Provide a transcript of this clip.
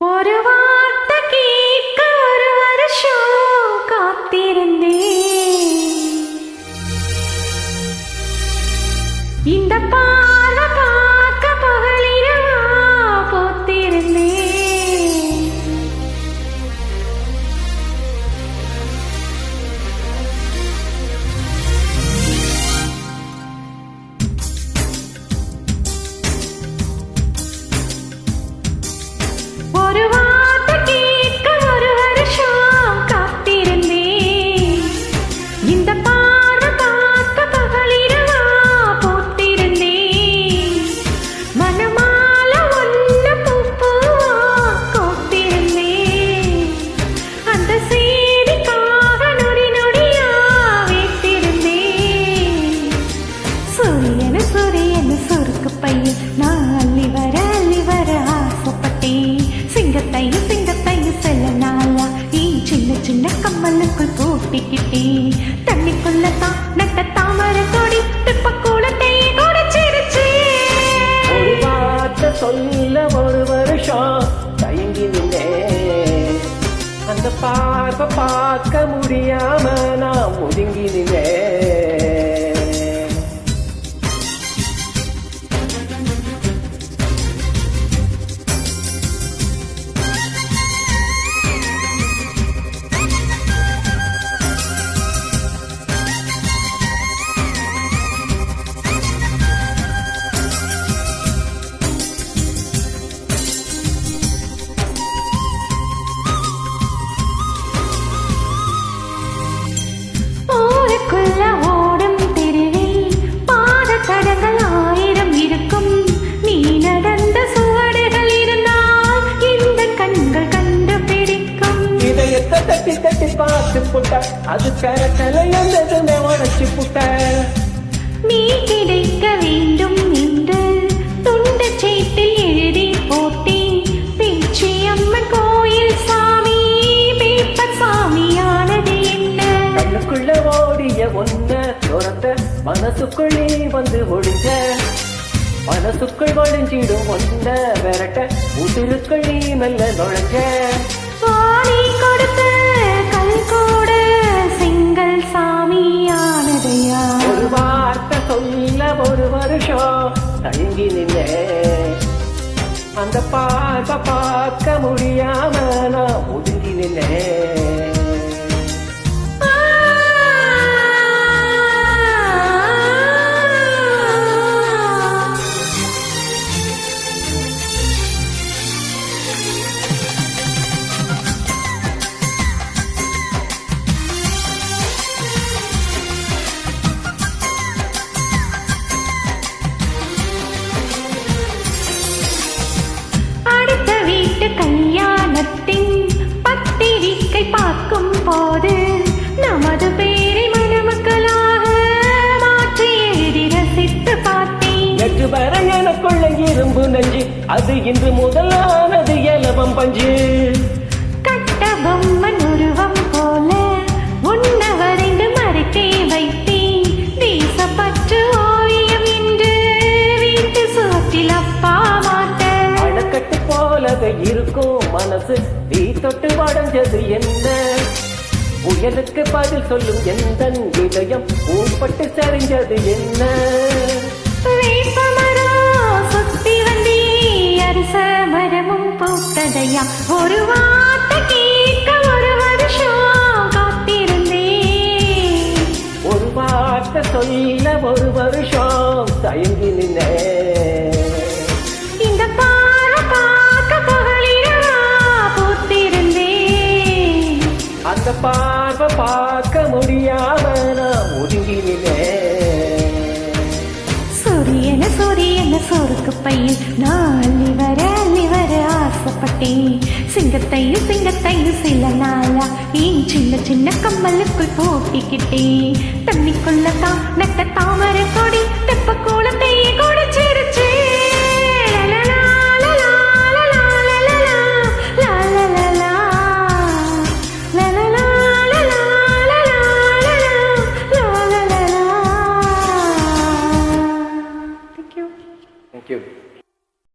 ஒரு வார்த்தை கேட்க ஒரு வருஷம் காத்திருந்தேன். நான் அள்ளி வர அள்ளி வர ஆசைப்பட்டேன் சிங்கத்தையும் சிங்கத்தையும் செல்ல நாளா. ஈ சின்ன சின்ன கம்மலுக்குள் பூட்டிக்கிட்டேன் தண்ணிக்குள்ள தான் நட்ட தாமரை கொடி திப்ப கூலத்தை குடிச்சிருச்சு ஒரு வார்த்தை சொல்ல ஒரு வருஷம் தயங்கி அந்த பார்வை பார்க்க முடியாம பார்த்து புட்ட அது கரட்டலை எந்ததுமே உடச்சு புட்ட நீ கிடைக்க வேண்டும் என்று துண்டு சீட்டில் எழுதி போட்டேன். பேச்சி அம்மன் கோயில் சாமி பேப்பர் சாமியானது என்ன? கண்ணுக்குள்ள ஓடிய ஒன்ன துரத்த மனசுக்குள் நீ வந்து ஒளிஞ்ச. மனசுக்குள் ஒளிஞ்சிடும் ஒன்ன விரட்ட உதிருக்குள் நீ மெல்ல நுழைஞ்ச. பார்க்க அது இன்று முதலானது எலவம் பஞ்சு. கட்ட பொம்மன் உருவம் போல உன்ன வரைந்து மறைத்தே வைத்தேன் தேசப்பற்று ஓவியம் என்று வீட்டு சுவற்றில் அப்பா மாட்டேன் அணைக்கட்டு போலவே இருக்கும் மனசு நீ தொட்டு வடைஞ்சது என்ன? புயலுக்கு பதில் சொல்லும் எந்த இதயம் பூப்பட்டு சரிஞ்சது என்ன? சுத்தி வந்தே அரச மரமும் பூத்ததையா ஒரு வார்த்தை கேட்க ஒரு வருஷம் காத்திருந்தேன். ஒரு வார்த்தை சொல்ல ஒரு வருஷம் தயங்கி நின்னே இந்த பாறை பார்க்க பகலிரவா பூத்திருந்தேன். அந்த பார்வை பார்க்க முடியாம நான் ஒதுங்கி என சூரியன என சோறுக்கு பையன் நான் அள்ளி வர அள்ளி வர ஆசைப்பட்டேன். சிங்கத்தையும் சிங்கத்தையும் சில நாளா ஏன் சின்ன சின்ன கம்மலுக்குள் போட்டிக்கிட்டேன். தண்ணிக்குள்ள தான் நட்ட தாம